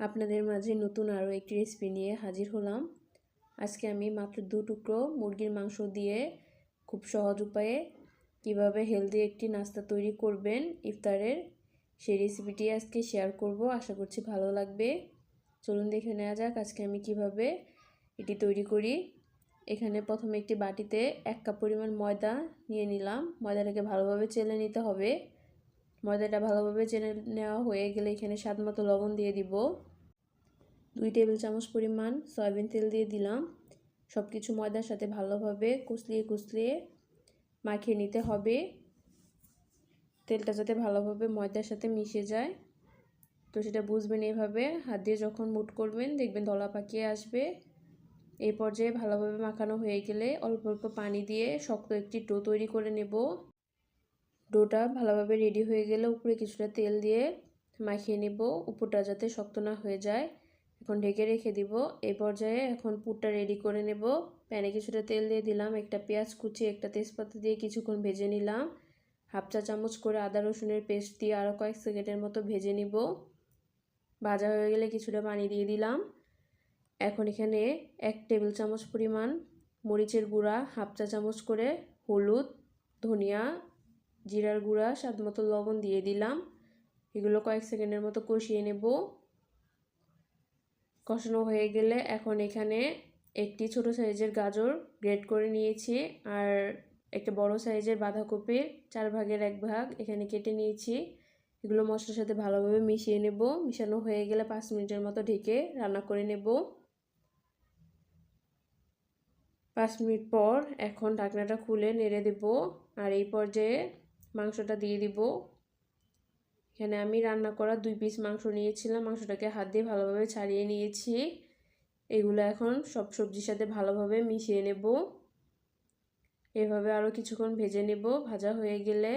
আপনাদের মাঝে নতুন আরও একটি রেসিপি নিয়ে হাজির হলাম। আজকে আমি মাত্র দু টুকরো মুরগির মাংস দিয়ে খুব সহজ উপায়ে কীভাবে হেলদি একটি নাস্তা তৈরি করবেন ইফতারের সেই রেসিপিটি আজকে শেয়ার করব। আশা করছি ভালো লাগবে। চলুন দেখে নেওয়া যাক আজকে আমি কীভাবে এটি তৈরি করি। এখানে প্রথমে একটি বাটিতে এক কাপ পরিমাণ ময়দা নিয়ে নিলাম। ময়দাটাকে ভালোভাবে চেলে নিতে হবে। ময়দাটা ভালোভাবে চেনে নেওয়া হয়ে গেলে এখানে স্বাদ মতো লবণ দিয়ে দিব। দুই টেবিল চামচ পরিমাণ সয়াবিন তেল দিয়ে দিলাম। সব কিছু ময়দার সাথে ভালোভাবে কুচলিয়ে কুচলিয়ে মাখিয়ে নিতে হবে। তেলটা যাতে ভালোভাবে ময়দার সাথে মিশে যায়। তো সেটা বুঝবেন এইভাবে। হাত দিয়ে যখন মুট করবেন দেখবেন দলা পাকিয়ে আসবে। এই পর্যায়ে ভালোভাবে মাখানো হয়ে গেলে অল্প অল্প পানি দিয়ে শক্ত একটি ডো তৈরি করে নেব। ডোটা ভালোভাবে রেডি হয়ে গেলে উপরে কিছুটা তেল দিয়ে মাখিয়ে নেব। উপরটা যাতে শক্ত না হয়ে যায়। এখন ঢেকে রেখে দিব। এই পর্যায়ে এখন পুরটা রেডি করে নেব। প্যানে কিছুটা তেল দিয়ে দিলাম। একটা পেঁয়াজ কুচি, একটা তেজপাতা দিয়ে কিছুক্ষণ ভেজে নিলাম। হাফ চা চামচ করে আদা রসুনের পেস্ট দিয়ে আরও কয়েক সেকেন্ডের মতো ভেজে নিব। ভাজা হয়ে গেলে কিছুটা পানি দিয়ে দিলাম। এখন এখানে এক টেবিল চামচ পরিমাণ মরিচের গুঁড়া, হাফ চা চামচ করে হলুদ, ধনিয়া জিরার গুঁড়া, স্বাদ মতো লবণ দিয়ে দিলাম। এগুলো কয়েক সেকেন্ডের মতো কষিয়ে নেব। কষানো হয়ে গেলে এখন এখানে একটি ছোট সাইজের গাজর গ্রেট করে নিয়েছি আর একটা বড় সাইজের বাঁধাকপির চার ভাগের এক ভাগ এখানে কেটে নিয়েছি। এগুলো মশলার সাথে ভালোভাবে মিশিয়ে নেব। মিশানো হয়ে গেলে পাঁচ মিনিটের মতো ঢেকে রান্না করে নেব। পাঁচ মিনিট পর এখন ঢাকনাটা খুলে নেড়ে দেব। আর এই পর্যায়ে মাংসটা দিয়ে দিব। এখানে আমি রান্না করা দুই পিস মাংস নিয়েছিলাম, মাংসটাকে হাত দিয়ে ভালোভাবে ছাড়িয়ে নিয়েছি। এগুলো এখন সব সবজির সাথে ভালোভাবে মিশিয়ে নেব। এভাবে আরও কিছুক্ষণ ভেজে নেব, ভাজা হয়ে গেলে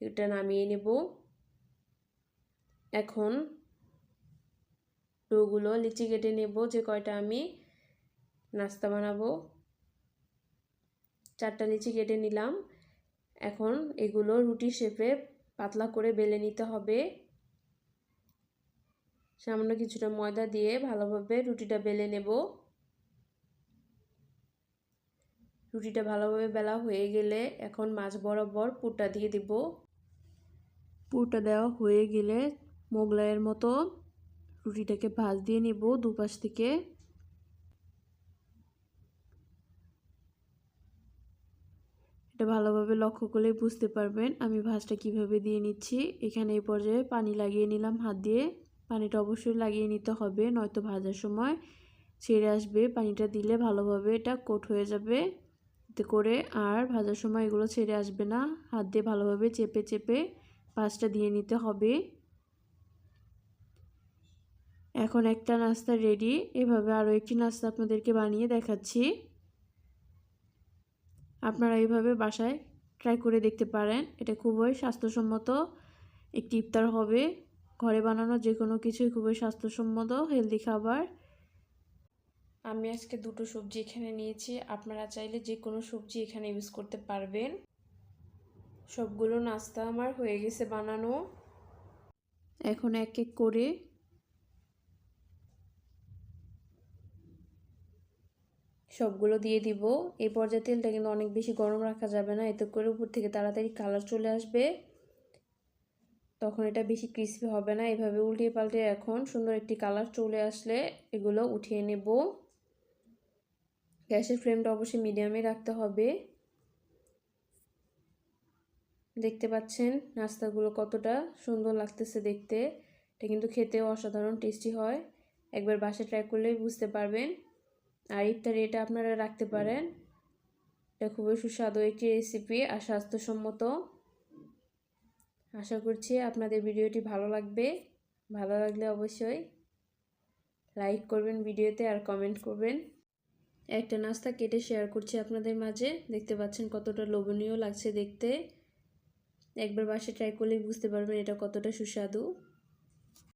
এটা নামিয়ে নেব। এখন ডোগুলো লিচি কেটে নেব, যে কয়টা আমি নাস্তা বানাবো। চারটা লিচি কেটে নিলাম। এখন এগুলো রুটি শেপে পাতলা করে বেলে নিতে হবে। সামান্য কিছুটা ময়দা দিয়ে ভালোভাবে রুটিটা বেলে নেব। রুটিটা ভালোভাবে বেলা হয়ে গেলে এখন মাছ বরাবর পুরটা দিয়ে দিব। পুরটা দেওয়া হয়ে গেলে মোগলাইয়ের মতো রুটিটাকে ভাজ দিয়ে নেব দুপাশ থেকে। এটা ভালোভাবে লক্ষ্য করলে বুঝতে পারবেন আমি ভাজটা কীভাবে দিয়ে নিচ্ছি। এখানে এই পর্যায়ে পানি লাগিয়ে নিলাম হাত দিয়ে। পানিটা অবশ্যই লাগিয়ে নিতে হবে, নয়তো ভাজার সময় ছেড়ে আসবে। পানিটা দিলে ভালোভাবে এটা কোট হয়ে যাবে। এতে করে আর ভাজার সময় এগুলো ছেড়ে আসবে না। হাত দিয়ে ভালোভাবে চেপে চেপে পাঁচটা দিয়ে নিতে হবে। এখন একটা নাস্তা রেডি। এভাবে আরও একটি নাস্তা আপনাদেরকে বানিয়ে দেখাচ্ছি। আপনারা এইভাবে বাসায় ট্রাই করে দেখতে পারেন। এটা খুবই স্বাস্থ্যসম্মত, একটি ইফতার হবে। ঘরে বানানো যে কোনো কিছুই খুবই স্বাস্থ্যসম্মত হেলদি খাবার। আমি আজকে দুটো সবজি এখানে নিয়েছি। আপনারা চাইলে যে কোনো সবজি এখানে ইউজ করতে পারবেন। সবগুলো নাস্তা আমার হয়ে গেছে বানানো। এখন এক এক করে সবগুলো দিয়ে দিব। এই পর্যায়ে তেলটা কিন্তু অনেক বেশি গরম রাখা যাবে না। এতে করে উপর থেকে তাড়াতাড়ি কালার চলে আসবে। তখন এটা বেশি ক্রিস্পি হবে না। এভাবে উল্টিয়ে পাল্টে এখন সুন্দর একটি কালার চলে আসলে এগুলো উঠিয়ে নেব। গ্যাসের ফ্লেমটা অবশ্যই মিডিয়ামে রাখতে হবে। দেখতে পাচ্ছেন নাস্তাগুলো কতটা সুন্দর লাগতেছে দেখতে। এটা কিন্তু খেতেও অসাধারণ টেস্টি হয়। একবার বাসে ট্রাই করলেই বুঝতে পারবেন। আর ইফতারি এটা আপনারা রাখতে পারেন। এটা খুবই সুস্বাদু একটি রেসিপি আর স্বাস্থ্যসম্মত। আশা করছি আপনাদের ভিডিওটি ভালো লাগবে। ভালো লাগলে অবশ্যই লাইক করবেন ভিডিওতে আর কমেন্ট করবেন। একটা নাস্তা কেটে শেয়ার করছি আপনাদের মাঝে। দেখতে পাচ্ছেন কতটা লোভনীয় লাগছে দেখতে। একবার বাসে ট্রাই করলেই বুঝতে পারবেন এটা কতটা সুস্বাদু।